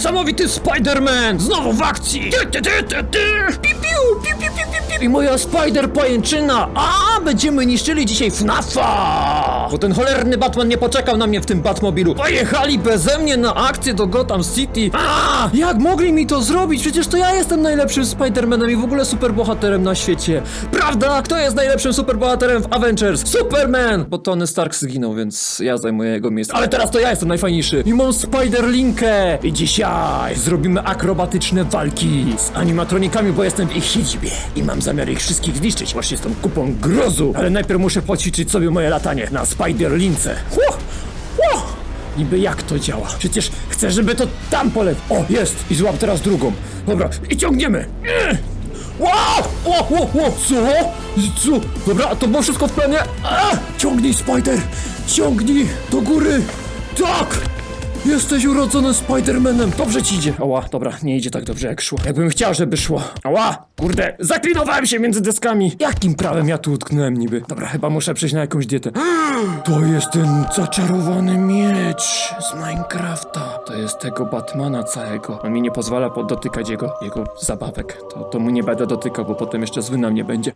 Niesamowity Spider-Man! Znowu w akcji! Ty, ty, ty, ty, ty. Piu, piu, piu, piu, piu, piu, piu. I moja Spider-pajęczyna! A, będziemy niszczyli dzisiaj FNAFa! Bo ten cholerny Batman nie poczekał na mnie w tym Batmobilu. Pojechali beze mnie na akcję do Gotham City. A, jak mogli mi to zrobić? Przecież to ja jestem najlepszym Spider-Manem i w ogóle superbohaterem na świecie. Prawda? Kto jest najlepszym superbohaterem w Avengers? Superman! Bo Tony Stark zginął, więc ja zajmuję jego miejsce. Ale teraz to ja jestem najfajniejszy. I mam Spider-Linkę. I dzisiaj zrobimy akrobatyczne walki z animatronikami, bo jestem w ich siedzibie. I mam zamiar ich wszystkich zniszczyć właśnie z tą kupą grozu. Ale najpierw muszę poćwiczyć sobie moje latanie na Spider-Lince. Hu! Hu! Niby jak to działa? Przecież chcę, żeby to tam poleciał. O, jest! I złap teraz drugą. Dobra, i ciągniemy. Nie! Wow! O, o, o, co? Co? Dobra, to było wszystko w planie. A! Ciągnij, Spider! Ciągnij do góry! Tak! Jesteś urodzony Spidermanem! Dobrze ci idzie! Ała, dobra, nie idzie tak dobrze jak szło. Jakbym chciał, żeby szło. Ała! Kurde, zaklinowałem się między deskami! Jakim prawem ja tu utknąłem niby? Dobra, chyba muszę przejść na jakąś dietę. To jest ten zaczarowany miecz z Minecrafta. To jest tego Batmana całego. On mi nie pozwala po- dotykać jego, jego zabawek. To, to mu nie będę dotykał, bo potem jeszcze zły na mnie będzie.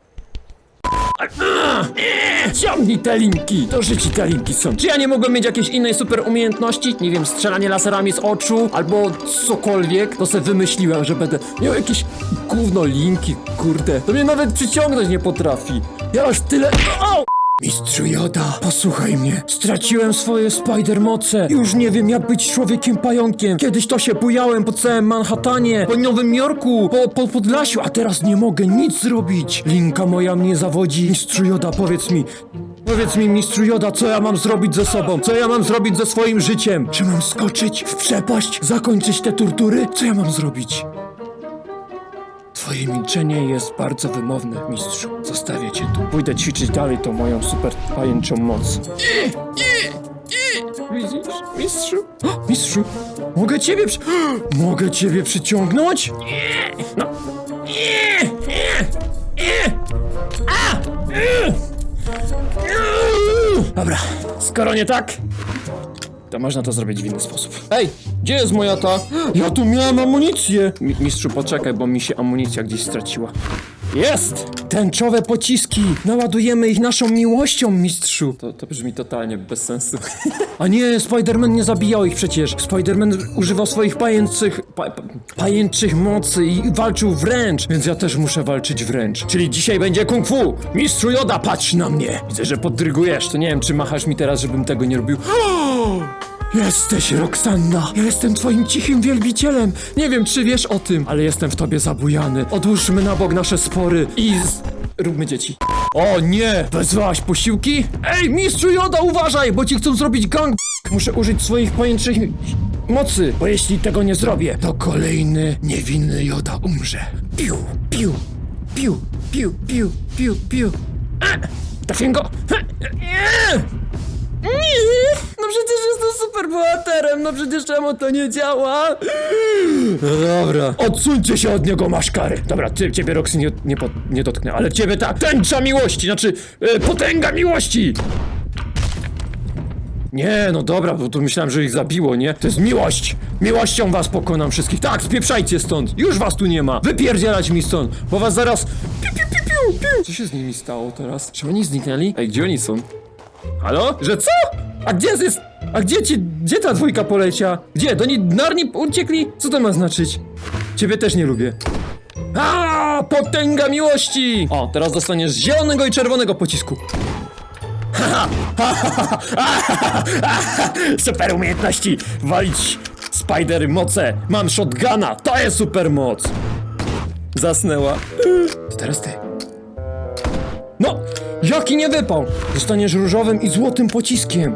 Ciągnij te linki! To życi te linki są. Czy ja nie mogłem mieć jakiejś innej super umiejętności? Nie wiem, strzelanie laserami z oczu albo cokolwiek? To se wymyśliłem, że będę miał jakieś gówno linki, kurde. To mnie nawet przyciągnąć nie potrafi. Ja aż tyle... O! Mistrzu Joda, posłuchaj mnie. Straciłem swoje spider-moce. Już nie wiem jak być człowiekiem pająkiem. Kiedyś to się bujałem po całym Manhattanie, po Nowym Jorku, po, po Podlasiu, a teraz nie mogę nic zrobić. Linka moja mnie zawodzi. Mistrzu Joda, powiedz mi, Powiedz mi, mistrzu Joda, co ja mam zrobić ze sobą? Co ja mam zrobić ze swoim życiem? Czy mam skoczyć w przepaść? Zakończyć te tortury? Co ja mam zrobić? Twoje milczenie jest bardzo wymowne, mistrzu. Zostawię cię tu. Pójdę ćwiczyć dalej tą moją super pajęczą moc. Widzisz, mistrzu? O, mistrzu, mogę ciebie przy... Mogę ciebie przyciągnąć? Nie! No. Nie! Nie! Nie! A! Dobra, skoro nie tak, to można to zrobić w inny sposób. Ej, gdzie jest moja ta? Ja tu miałem amunicję! Mi mistrzu, poczekaj, bo mi się amunicja gdzieś straciła. Jest! Tęczowe pociski! Naładujemy ich naszą miłością, mistrzu! To, to brzmi totalnie bez sensu. A nie, Spider-Man nie zabijał ich przecież. Spider-Man używał swoich pajęczych... Pa, pa, pajęczych mocy i walczył wręcz, więc ja też muszę walczyć wręcz. Czyli dzisiaj będzie kung fu! Mistrzu Joda, patrz na mnie! Widzę, że podrygujesz, to nie wiem, czy machasz mi teraz, żebym tego nie robił. Jesteś Roxanna! Ja jestem twoim cichym wielbicielem! Nie wiem, czy wiesz o tym, ale jestem w tobie zabujany. Odłóżmy na bok nasze spory i z... róbmy dzieci. O nie! Wezwałaś posiłki? Ej, mistrzu Joda, uważaj, bo ci chcą zrobić gang... Muszę użyć swoich pajęczych mocy, bo jeśli tego nie zrobię, to kolejny niewinny Joda umrze. Piu, piu, piu, piu, piu, piu, piu. A! Trafiłem go! Ha! Nie! No przecież jestem super bohaterem, no przecież czemu to nie działa? No dobra. Odsuńcie się od niego, masz kary. Dobra, ty, ciebie Roxy nie, nie, po- nie dotknę, ale ciebie ta tęcza miłości, znaczy e, potęga miłości! Nie, no dobra, bo tu myślałem, że ich zabiło, nie? To jest miłość! Miłością was pokonam wszystkich. Tak, spieprzajcie stąd! Już was tu nie ma! Wypierdzielać mi stąd, bo was zaraz... Piu, piu, piu, piu, piu. Co się z nimi stało teraz? Czy oni zniknęli? Ej, gdzie oni są? Halo? Że co? A gdzie jest... A gdzie ci... Gdzie ta dwójka polecia? Gdzie? Do niej narni uciekli? Co to ma znaczyć? Ciebie też nie lubię. A, potęga miłości! O, teraz dostaniesz zielonego i czerwonego pocisku. Super umiejętności! Walić spidery moce! Mam shotguna! To jest super moc! Zasnęła. To teraz ty. No! Jaki nie wypał! Dostaniesz różowym i złotym pociskiem.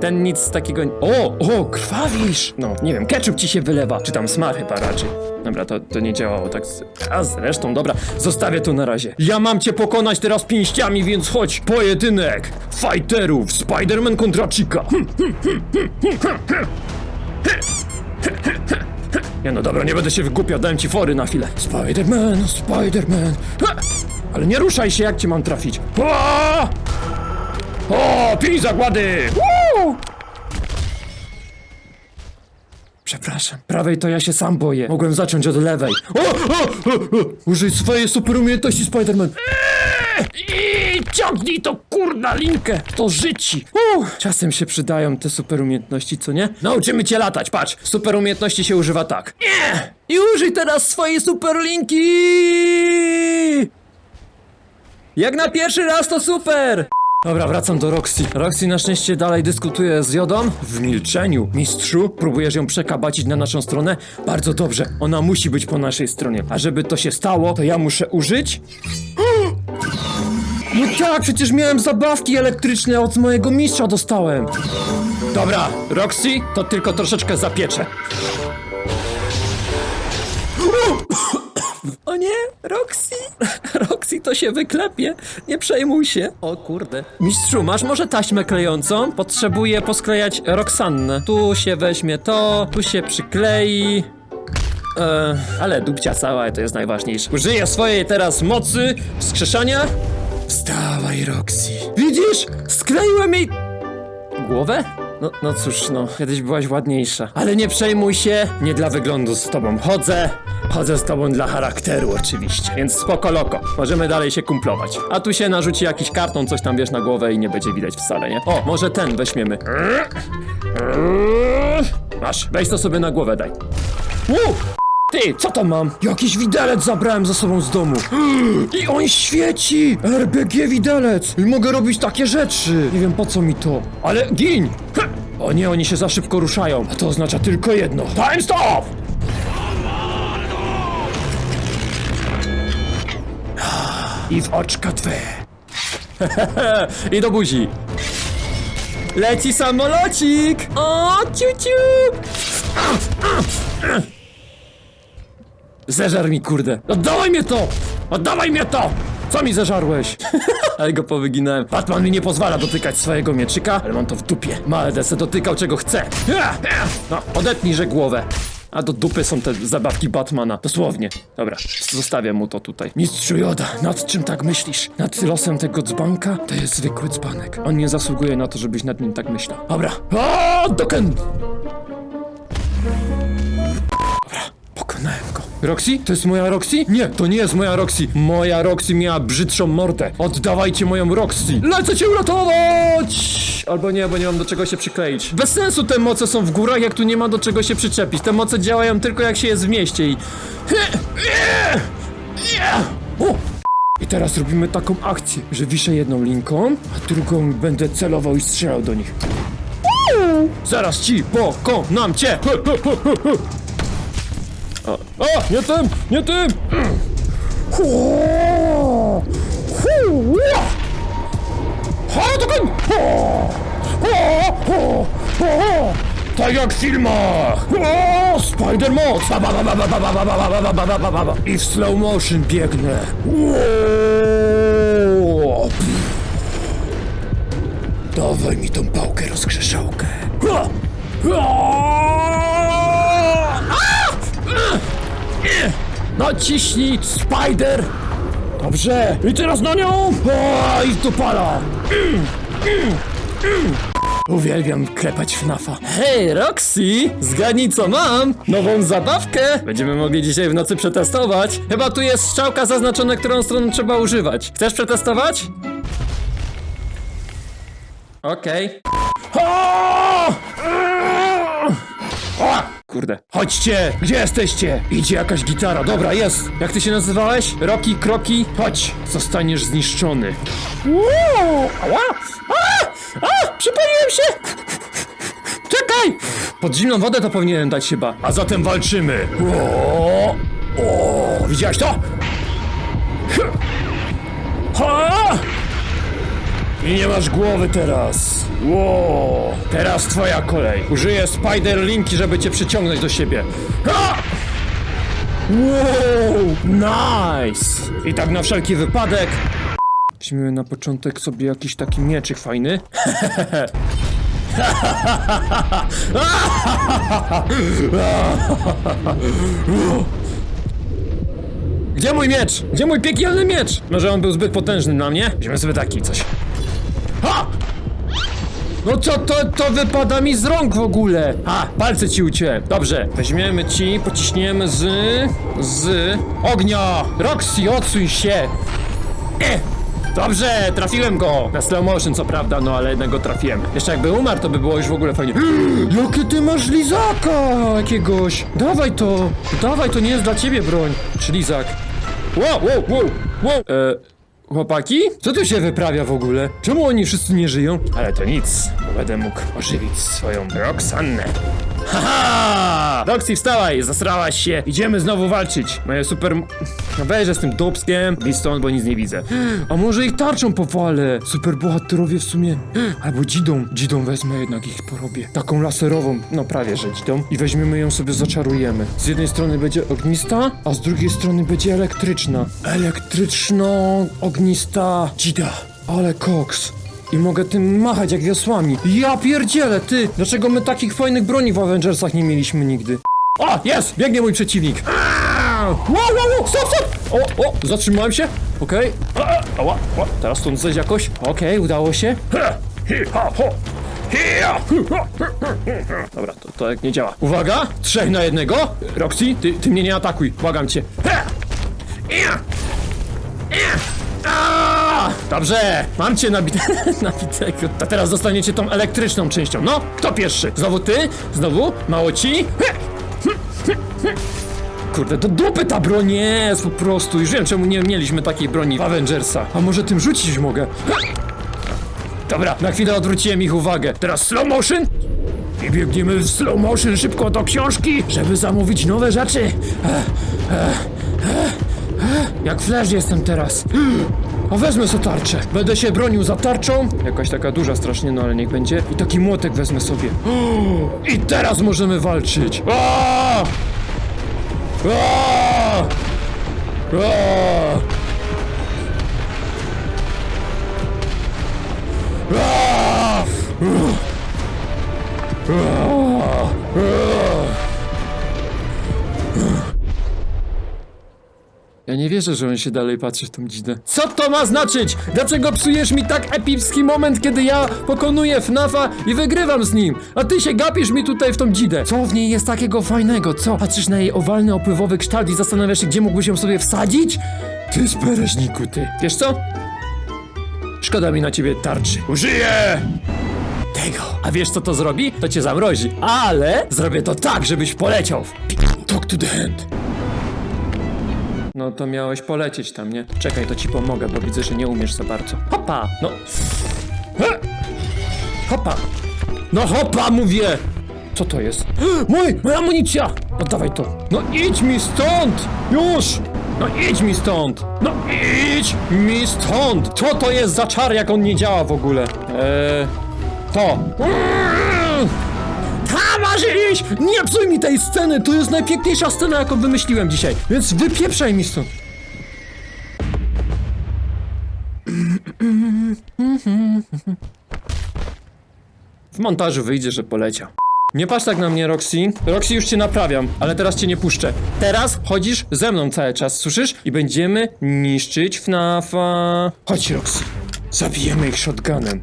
Ten nic takiego... O! O! Krwawisz! No, nie wiem, ketchup ci się wylewa. Czy tam smar chyba raczej. Dobra, to, to nie działało tak... z- A zresztą, dobra, zostawię to na razie. Ja mam cię pokonać teraz pięściami, więc chodź! Pojedynek! Fighterów! Spider-Man kontra Chica! Hm, hm, hm. Nie no dobra, nie będę się wygłupiał, dałem ci fory na chwilę. Spider-Man, Spider-Man. Ha! Ale nie ruszaj się, jak cię mam trafić. O! O, pij zagłady! Woo! Przepraszam. Prawej to ja się sam boję. Mogłem zacząć od lewej. O, o, o, o. Użyj swojej super umiejętności, Spider-Man. Eee, I ciągnij to kurna linkę. To życi. Uff, czasem się przydają te super umiejętności, co nie? Nauczymy cię latać, patrz. Super umiejętności się używa tak. Nie! I użyj teraz swojej super linki! Jak na pierwszy raz to super! Dobra, wracam do Roxy. Roxy na szczęście dalej dyskutuje z Jodą w milczeniu. Mistrzu, próbujesz ją przekabacić na naszą stronę? Bardzo dobrze, ona musi być po naszej stronie. A żeby to się stało, to ja muszę użyć... No tak, przecież miałem zabawki elektryczne od mojego mistrza dostałem. Dobra, Roxy, to tylko troszeczkę zapieczę. Nie, Roxy! Roxy to się wyklepie. Nie przejmuj się. O kurde. Mistrzu, masz może taśmę klejącą? Potrzebuję posklejać Roxannę. Tu się weźmie to, tu się przyklei. E, ale dupcia cała to jest najważniejsze. Użyję swojej teraz mocy wskrzeszania. Wstawaj, Roxy. Widzisz? Skleiłem jej głowę? No, no cóż, no, kiedyś byłaś ładniejsza. Ale nie przejmuj się, nie dla wyglądu z tobą chodzę. Chodzę z tobą dla charakteru oczywiście, więc spoko loko. Możemy dalej się kumplować. A tu się narzuci jakiś karton, coś tam wiesz na głowę i nie będzie widać wcale, nie? O, może ten weźmiemy. Masz, weź to sobie na głowę daj. Uu! Ty, co to mam? Jakiś widelec zabrałem ze sobą z domu. I on świeci! RBG widelec! I mogę robić takie rzeczy! Nie wiem po co mi to, ale gin! O nie, oni się za szybko ruszają, a to oznacza tylko jedno. Time stop! I w oczka twe. I do buzi. Leci samolocik! O, ciu, ciu! Zeżar mi, kurde. Oddawaj mnie to! Oddawaj mnie to! Co mi zeżarłeś? ale go powyginałem. Batman mi nie pozwala dotykać swojego mieczyka, ale mam to w dupie. Maldę se dotykał czego chce. No, odetnijże głowę. A do dupy są te zabawki Batmana. Dosłownie. Dobra, zostawiam mu to tutaj. Mistrzu Joda, nad czym tak myślisz? Nad losem tego dzbanka? To jest zwykły dzbanek. On nie zasługuje na to, żebyś nad nim tak myślał. Dobra. O, Doken! Pokonałem go. Roxy? To jest moja Roxy? Nie, to nie jest moja Roxy. Moja Roxy miała brzydszą mordę. Oddawajcie moją Roxy. Lecę cię uratować! Albo nie, bo nie mam do czego się przykleić. Bez sensu te moce są w górach, jak tu nie ma do czego się przyczepić. Te moce działają tylko jak się jest w mieście i... O! I teraz robimy taką akcję, że wiszę jedną linką, a drugą będę celował i strzelał do nich. Zaraz ci pokonam cię! O, o nie tym! Nie tym! Hadouken! Tak jak w filmach! O, Spider Moc! I w slow motion biegnę. Dawaj mi tą pałkę rozkrzeszałkę. Ha! Naciśnij Spider! Dobrze! I teraz na nią! O, I to pala! Uwielbiam klepać FNAFa. Hej, Roxy! Zgadnij co mam! Nową zabawkę! Będziemy mogli dzisiaj w nocy przetestować. Chyba tu jest strzałka zaznaczona, którą stroną trzeba używać. Chcesz przetestować? Okej. O! Kurde. Chodźcie! Gdzie jesteście? Idzie jakaś gitara. Dobra, jest. Jak ty się nazywałeś? Roki, kroki? Chodź. Zostaniesz zniszczony. Wow! Ała! A! A! Przypaliłem się! Czekaj! Pod zimną wodę to powinienem dać chyba. A zatem walczymy. O! O! Widziałeś to? Ha! I nie masz głowy teraz. Ło! Teraz twoja kolej. Użyję Spider Linki, żeby cię przyciągnąć do siebie. Ha! Wow! Nice! I tak na wszelki wypadek. Weźmiemy na początek sobie jakiś taki mieczyk fajny. Gdzie mój miecz? Gdzie mój piekielny miecz? Może on był zbyt potężny na mnie? Weźmy sobie taki coś. Ha! No co to, to wypada mi z rąk w ogóle? A, palce ci ucięły. Dobrze, weźmiemy ci, pociśniemy z... z... ognia! Roxy, odsuń się! E! Dobrze, trafiłem go! Na slow motion co prawda, no ale jednak go trafiłem. Jeszcze jakby umarł, to by było już w ogóle fajnie. Jakie ty masz lizaka jakiegoś! Dawaj to! Dawaj, to nie jest dla ciebie broń. Czy lizak? Wow, wow, wow, wow! E, chłopaki? Co tu się wyprawia w ogóle? Czemu oni wszyscy nie żyją? Ale to nic, bo będę mógł ożywić swoją Roxannę. Haha! Roxy, wstawaj! Zasrałaś się! Idziemy znowu walczyć! Moje super... No Weź z tym dubskiem, idź stąd, bo nic nie widzę. A może ich tarczą powalę? Super bohaterowie w sumie. Albo dzidą. Dzidą wezmę jednak ich porobię. Taką laserową, no prawie że dzidą. I weźmiemy ją sobie, zaczarujemy. Z jednej strony będzie ognista, a z drugiej strony będzie elektryczna. Elektryczno-ognista dzida. Ale koks. I mogę tym machać jak wiosłami. Ja pierdzielę, ty! Dlaczego my takich fajnych broni w Avengersach nie mieliśmy nigdy? O, jest! Biegnie mój przeciwnik! Wow, wow, wow, stop, stop! O, o, zatrzymałem się. Okej. Okay. Ała, ała. Teraz stąd zejść jakoś. Okej, udało się. Dobra, to, to jak nie działa. Uwaga! Trzech na jednego. Roxy, ty, ty mnie nie atakuj. Błagam cię. Ha! Dobrze, mam cię nabite, nabitego. A teraz dostaniecie tą elektryczną częścią. No, kto pierwszy? Znowu ty? Znowu? Mało ci? Kurde, do dupy ta broń jest po prostu. Już wiem, czemu nie mieliśmy takiej broni w Avengersa. A może tym rzucić mogę? Dobra, na chwilę odwróciłem ich uwagę. Teraz slow motion? I biegniemy w slow motion szybko do książki, żeby zamówić nowe rzeczy. Jak Flash jestem teraz. A wezmę sobie tarczę. Będę się bronił za tarczą. Jakaś taka duża strasznie, no ale niech będzie. I taki młotek wezmę sobie. I teraz możemy walczyć. Aaaa! Aaaa! Aaaa! Aaaa! Aaaa! Ja nie wierzę, że on się dalej patrzy w tą dzidę. Co to ma znaczyć? Dlaczego psujesz mi tak epicki moment, kiedy ja pokonuję FNAFa i wygrywam z nim? A ty się gapisz mi tutaj w tą dzidę. Co w niej jest takiego fajnego? Co? Patrzysz na jej owalny, opływowy kształt i zastanawiasz się, gdzie mógłbyś ją sobie wsadzić? Ty spereźniku, ty. Wiesz co? Szkoda mi na ciebie tarczy. Użyję! Tego. A wiesz co to zrobi? To cię zamrozi. Ale zrobię to tak, żebyś poleciał. Talk to the hand. No to miałeś polecieć tam, nie? Czekaj, to ci pomogę, bo widzę, że nie umiesz za bardzo. Hopa! No. Hopa! No hopa, mówię! Co to jest? Mój! Moja amunicja! Oddawaj to! No idź mi stąd! Już! No idź mi stąd! No idź mi stąd! Co to jest za czar, jak on nie działa w ogóle? Eee... To! Iść! Nie psuj mi tej sceny! To jest najpiękniejsza scena, jaką wymyśliłem dzisiaj. Więc wypieprzaj mi stąd. W montażu wyjdzie, że poleciał. Nie patrz tak na mnie, Roxy. Roxy, już cię naprawiam, ale teraz cię nie puszczę. Teraz chodzisz ze mną cały czas, słyszysz? I będziemy niszczyć FNAFa. Chodź, Roxy. Zabijemy ich shotgunem.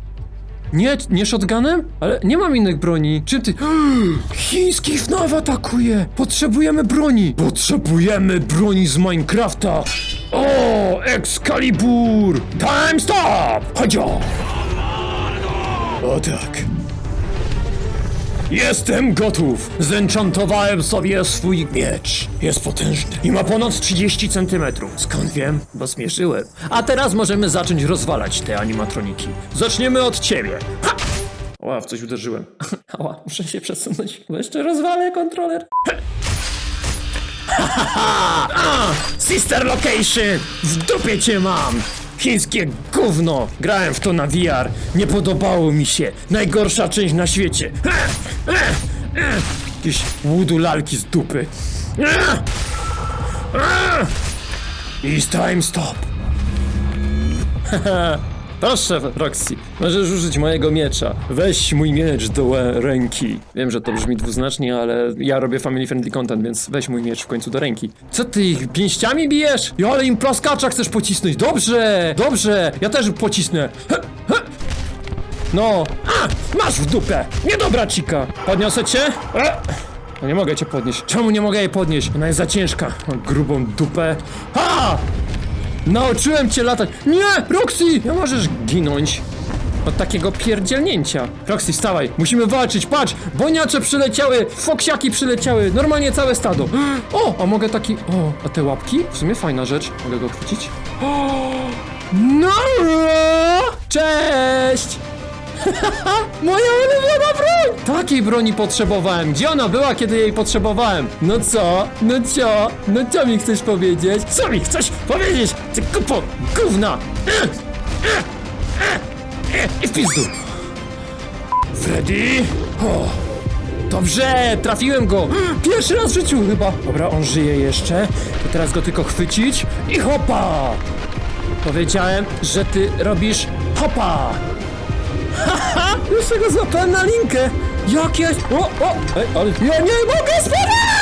Nie, nie shotgunem? Ale nie mam innych broni. Czym ty... Chiński FNAF atakuje! Potrzebujemy broni! Potrzebujemy broni z Minecrafta! O, Excalibur! Time stop! Chodź o! O tak. Jestem gotów! Zenchantowałem sobie swój miecz. Jest potężny i ma ponad 30 centymetrów. Skąd wiem? Bo zmierzyłem. A teraz możemy zacząć rozwalać te animatroniki. Zaczniemy od ciebie. Ha! Ła, w coś uderzyłem. Ała, muszę się przesunąć, bo jeszcze rozwalę kontroler. A, Sister Location! W dupie cię mam! Chińskie gówno! Grałem w to na VR. Nie podobało mi się. Najgorsza część na świecie. Jakieś łudu lalki z dupy. It's time stop. Proszę, Roxy, możesz użyć mojego miecza. Weź mój miecz do ręki. Wiem, że to brzmi dwuznacznie, ale ja robię family friendly content, więc weź mój miecz w końcu do ręki. Co ty ich pięściami bijesz? Jo, ale im plaskacza chcesz pocisnąć. Dobrze, dobrze, ja też pocisnę. No, a, masz w dupę! Niedobra cika! Podniosę cię? E. No nie mogę cię podnieść. Czemu nie mogę jej podnieść? Ona jest za ciężka. Mam grubą dupę. Ha! Nauczyłem cię latać. Nie! Roxy! Nie możesz ginąć. Od takiego pierdzielnięcia. Roxy, wstawaj. Musimy walczyć. Patrz! Boniacze przyleciały, foksiaki przyleciały. Normalnie całe stado. O! A mogę taki... O! A te łapki? W sumie fajna rzecz. Mogę go chwycić? No! Cześć! Moja ulubiona broń! Takiej broni potrzebowałem. Gdzie ona była, kiedy jej potrzebowałem? No co? No co? No co mi chcesz powiedzieć? Co mi chcesz powiedzieć? Ty kupo gówna! I w pizdu! Freddy? O, dobrze, trafiłem go! Pierwszy raz w życiu chyba. Dobra, on żyje jeszcze. To teraz go tylko chwycić i hopa! Powiedziałem, że ty robisz hopa! Haha! Jeszcze go złapałem na linkę! Jakieś... O, o! Ej, ale ja nie mogę spadać!